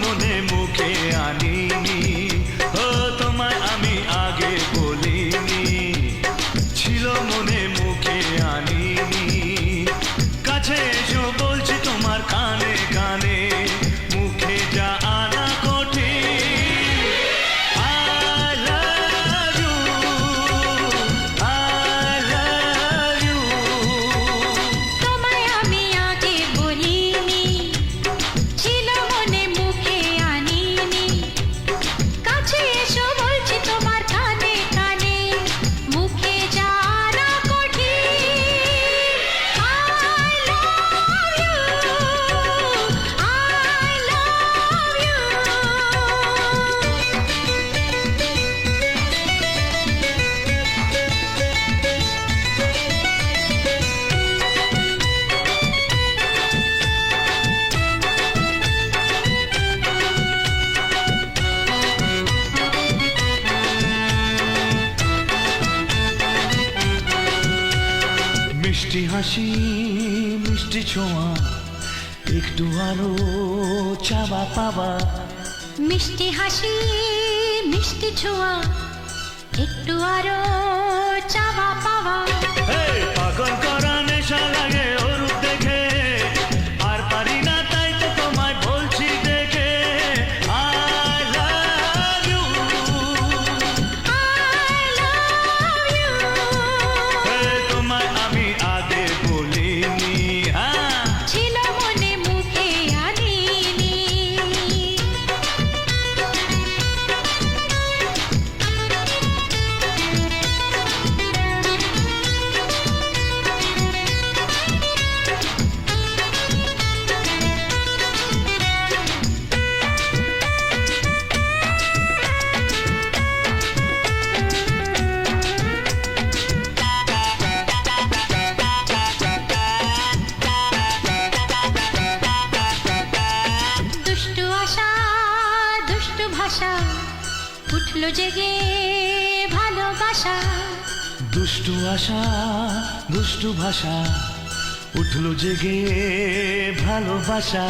মনে মিষ্টি হাসি, মিষ্টি ছোঁয়া, একটু আলো চাবা পাবা মিষ্টি হাসি, মিষ্টি ছোঁয়া, একটু আরও চাবা পাবা আশা উঠল জেগে ভালোবাসা। দুষ্টু আশা দুষ্টু ভাষা উঠল জেগে ভালোবাসা।